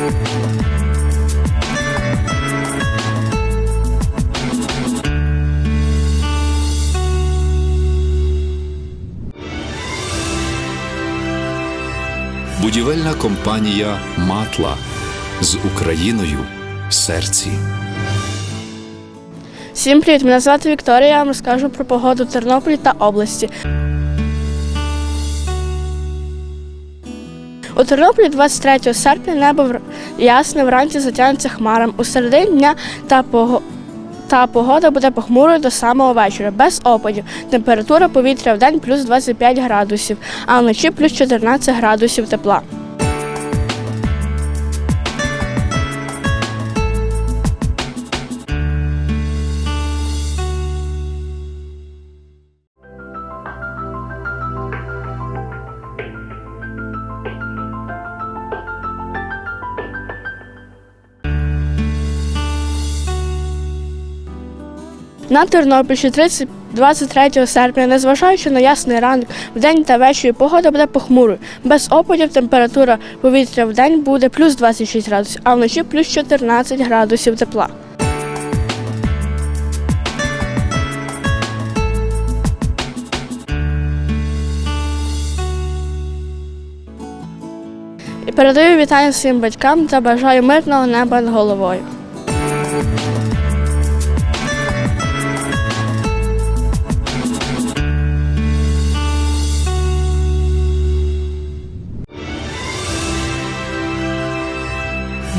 Будівельна компанія Матла з Україною в серці. Всім привіт! Мене звати Вікторія. Я вам розкажу про погоду в Тернополі та області. У Тернополі 23 серпня небо ясне вранці затягнеться хмарами. У середині дня та пого- та погода буде похмурою до самого вечора, без опадів. Температура повітря в день плюс 25 градусів, а вночі плюс 14 градусів тепла. На Тернопільщині 30 23 серпня, незважаючи на ясний ранок, вдень та ввечері погода буде похмурою. Без опадів температура повітря в день буде плюс 26 градусів, а вночі плюс 14 градусів тепла. І передаю вітання своїм батькам та бажаю мирного неба над головою.